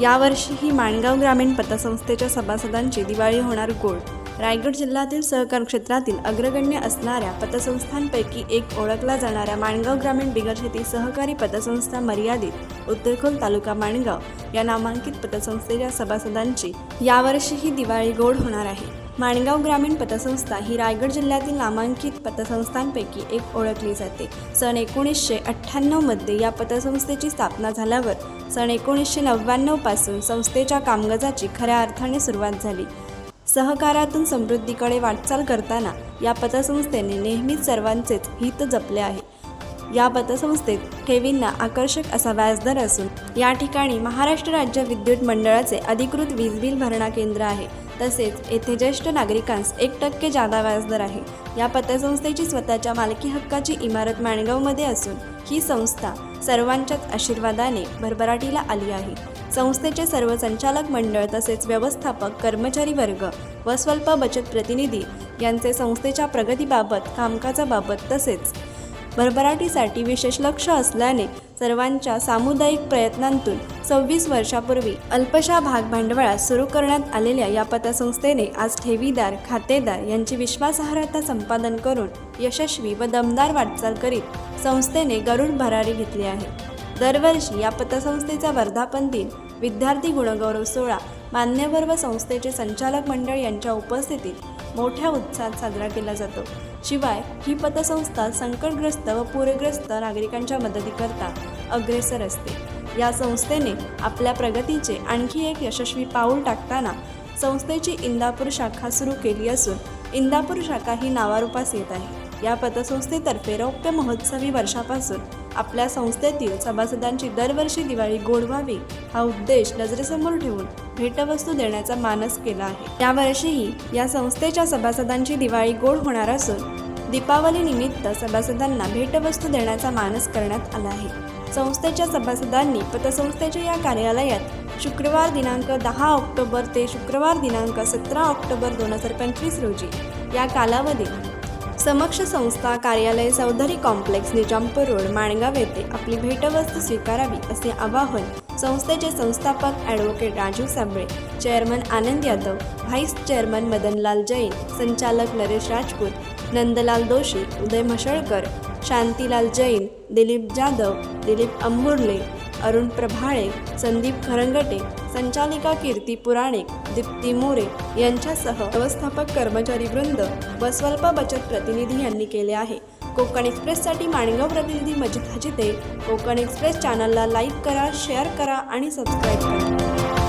यावर्षीही माणगाव ग्रामीण पतसंस्थेच्या सभासदांची दिवाळी होणार गोड. रायगड जिल्ह्यातील सहकार क्षेत्रातील अग्रगण्य असणाऱ्या पतसंस्थांपैकी एक ओळखला जाणाऱ्या माणगाव ग्रामीण बिगर शेती सहकारी पतसंस्था मर्यादित उत्तरखोल तालुका माणगाव या नामांकित पतसंस्थेच्या सभासदांची यावर्षीही दिवाळी गोड होणार आहे. माणगाव ग्रामीण पतसंस्था ही रायगड जिल्ह्यातील नामांकित पतसंस्थांपैकी एक ओळखली जाते. सन एकोणीसशे अठ्ठ्याण्णवमध्ये या पतसंस्थेची स्थापना झाल्यावर सन एकोणीसशे नव्याण्णवपासून संस्थेच्या कामकाजाची खऱ्या अर्थाने सुरुवात झाली. सहकारातून समृद्धीकडे वाटचाल करताना या पतसंस्थेने नेहमीच सर्वांचेच हित जपले आहे. या पतसंस्थेत ठेवींना आकर्षक असा व्याजदर असून या ठिकाणी महाराष्ट्र राज्य विद्युत मंडळाचे अधिकृत वीज बिल भरणा केंद्र आहे. तसेच येथे ज्येष्ठ नागरिकांस एक टक्के जादा व्याजदर आहे. या पतसंस्थेची स्वतःच्या मालकी हक्काची इमारत माणगावमध्ये असून ही संस्था सर्वांच्याच आशीर्वादाने भरभराटीला आली आहे. संस्थेचे सर्व संचालक मंडळ तसेच व्यवस्थापक कर्मचारी वर्ग व स्वल्प बचत प्रतिनिधी यांचे संस्थेच्या प्रगतीबाबत कामकाजाबाबत तसेच भरभराटीसाठी विशेष लक्ष असल्याने सर्वांच्या सामुदायिक प्रयत्नांतून सव्वीस वर्षापूर्वी अल्पशा भाग भांडवळात सुरू करण्यात आलेल्या या पतसंस्थेने आज ठेवीदार खातेदार यांची विश्वासार्हता संपादन करून यशस्वी व दमदार वाटचाल करीत संस्थेने गरुड भरारी घेतली आहे. दरवर्षी या पतसंस्थेचा वर्धापन दिन विद्यार्थी गुणगौरव सोहळा मान्यवर व संस्थेचे संचालक मंडळ यांच्या उपस्थितीत मोठ्या उत्साहात साजरा केला जातो. शिवाय ही पतसंस्था संकटग्रस्त व पूरग्रस्त नागरिकांच्या मदतीकरता अग्रेसर असते. या संस्थेने आपल्या प्रगतीचे आणखी एक यशस्वी पाऊल टाकताना संस्थेची इंदापूर शाखा सुरू केली असून इंदापूर शाखा ही नावारूपास येत आहे. या पतसंस्थेतर्फे रौप्य महोत्सवी वर्षापासून आपल्या संस्थेतील सभासदांची दरवर्षी दिवाळी गोड व्हावी हा उद्देश नजरेसमोर ठेवून भेटवस्तू देण्याचा मानस केला आहे. यावर्षीही या संस्थेच्या सभासदांची दिवाळी गोड होणार असून दीपावली निमित्त सभासदांना भेटवस्तू देण्याचा मानस करण्यात आला आहे. संस्थेच्या सभासदांनी पतसंस्थेच्या या कार्यालयात शुक्रवार दिनांक दहा ऑक्टोबर ते शुक्रवार दिनांक सतरा ऑक्टोबर दोन हजार पंचवीस रोजी या कालावधीत समक्ष संस्था कार्यालय चौधरी कॉम्प्लेक्स निजामपूर रोड माणगाव येथे आपली भेटवस्तू स्वीकारावी असे आवाहन संस्थेचे संस्थापक advocate Raju Sable chairman Anand Yadav vice chairman Madanlal Jain संचालक नरेश राजपूत नंदलाल दोशी उदय म्हसळकर शांतीलाल जैन दिलीप जाधव दिलीप अंबुर्ले अरुण प्रभाळे संदीप खरंगटे संचालिका कीर्ती पुराणिक दीप्ती मोरे यांच्यासह व्यवस्थापक कर्मचारी वृंद व स्वल्प बचत प्रतिनिधी यांनी केले आहे. कोकण एक्सप्रेससाठी माणगाव प्रतिनिधी मजिद हजिते कोकण एक्सप्रेस चॅनलला लाईक करा शेअर करा आणि सबस्क्राईब करा.